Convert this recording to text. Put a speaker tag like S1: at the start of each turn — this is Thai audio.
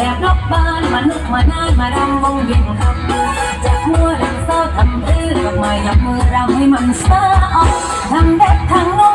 S1: แบ
S2: นอกบ้านมานึกมานานมารำวงเวียนครับจากมัวรักเศร้าทำเรื่องออกมายับมือรำให้มันเศร้าอทำเด็ดทางน้